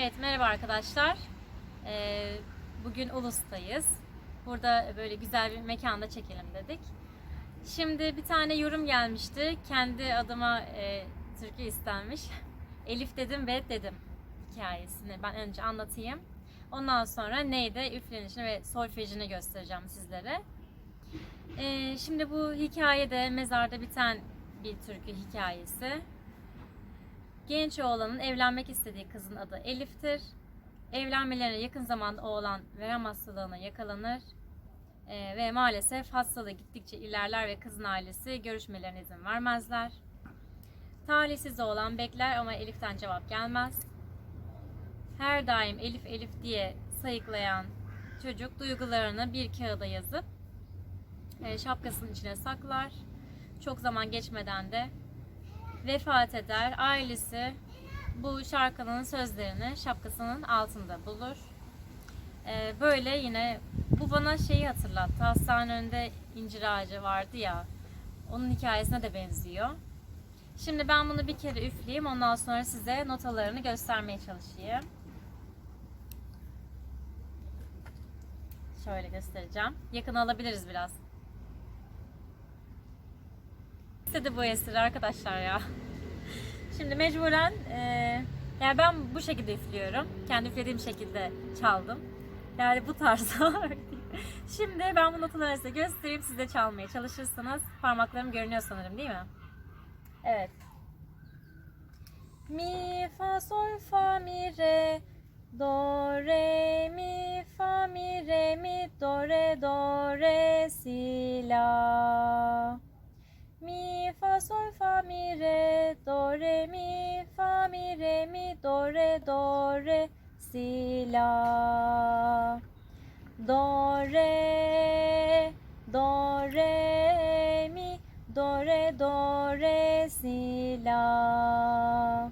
Evet, merhaba arkadaşlar. Ee, bugün Ulus'tayız. Burada böyle güzel bir mekanda çekelim dedik. Şimdi bir tane yorum gelmişti. Kendi adıma e, türkü istenmiş. Elif dedim ve dedim hikayesini ben önce anlatayım. Ondan sonra neyde üflenişini ve solfejini göstereceğim sizlere. Ee, şimdi bu hikayede mezarda biten bir türkü hikayesi. Genç oğlanın evlenmek istediği kızın adı Elif'tir. Evlenmelerine yakın zamanda oğlan verem hastalığına yakalanır. Ee, ve maalesef hastalığı gittikçe ilerler ve kızın ailesi görüşmelerine izin vermezler. Talihsiz oğlan bekler ama Elif'ten cevap gelmez. Her daim Elif Elif diye sayıklayan çocuk duygularını bir kağıda yazıp e, şapkasının içine saklar. Çok zaman geçmeden de vefat eder. Ailesi bu şarkının sözlerini şapkasının altında bulur. Ee, böyle yine bu bana şeyi hatırlattı. Hastane önünde incir ağacı vardı ya. Onun hikayesine de benziyor. Şimdi ben bunu bir kere üfleyeyim. Ondan sonra size notalarını göstermeye çalışayım. Şöyle göstereceğim. Yakın alabiliriz biraz. İstedi bu eseri arkadaşlar ya. Şimdi mecburen e, yani ben bu şekilde üflüyorum. Kendi üflediğim şekilde çaldım. Yani bu tarzda. Şimdi ben bu notaları size göstereyim. Siz de çalmaya çalışırsınız. Parmaklarım görünüyor sanırım değil mi? Evet. Mi, fa, sol, fa, mi, re, do, re, mi, fa, mi, re, mi, do, re, do, re, si, la. Re, do, re, si, la. Do, re, do, re, mi, do, re, do, re, si, la.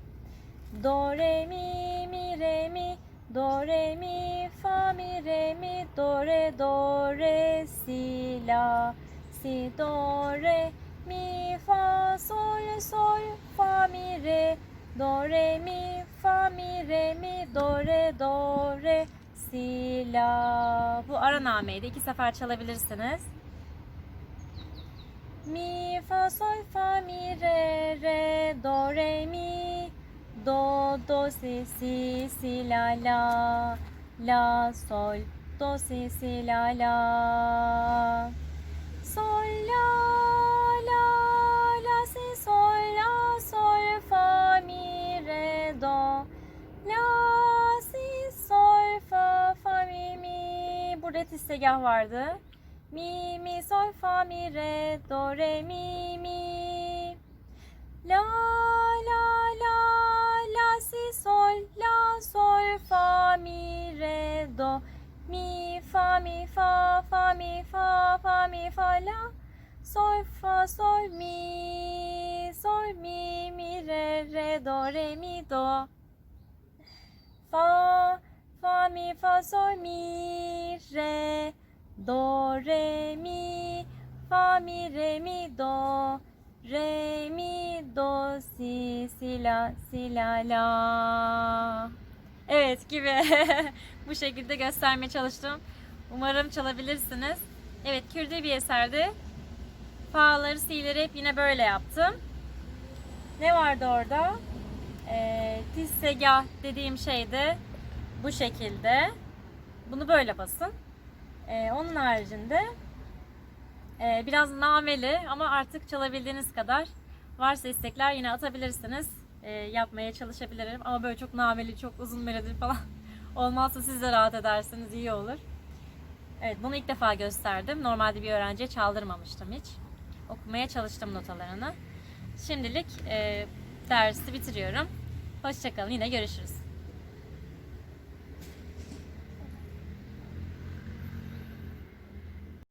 Do, re, mi, mi, re, mi, do, re, mi, fa, mi, re, mi, do, re, do, re, si, la. Si, do, re, mi, fa, sol, sol, fa, mi, re, do, re, mi, fa, mi, re, mi, do, re, do, re, si, la. Bu ara nameydi. İki sefer çalabilirsiniz. Mi, fa, sol, fa, mi, re, re, do, re, mi, do, do, si, si, si, la, la, la, sol, do, si, si, la, la. Sol, mi. Burada tistegah vardı. Mi, mi, sol, fa, mi, re, do, re, mi, mi. La, la, la, la, si, sol, la, sol, fa, mi, re, do. Mi, fa, mi, fa, fa, mi, fa, fa, mi, fa, la. Sol, fa, sol, mi, sol, mi, mi, re, re, do, re, mi, do. Fa, fa, mi, fa, sol, mi, re, do, re, mi, fa, mi, re, mi, do, re, mi, do, si, si, la, si, la, la. Evet gibi bu şekilde göstermeye çalıştım. Umarım çalabilirsiniz. Evet Kürdi bir eserde fa'ları, si'leri hep yine böyle yaptım. Ne vardı orada? Ee, tissegah dediğim şey de bu şekilde. Bunu böyle basın. Ee, onun haricinde e, biraz nameli ama artık çalabildiğiniz kadar varsa istekler yine atabilirsiniz. E, yapmaya çalışabilirim ama böyle çok nameli, çok uzun melodi falan olmazsa siz de rahat edersiniz iyi olur. Evet bunu ilk defa gösterdim. Normalde bir öğrenciye çaldırmamıştım hiç. Okumaya çalıştım notalarını. Şimdilik e, dersi bitiriyorum. Hoşçakalın yine görüşürüz.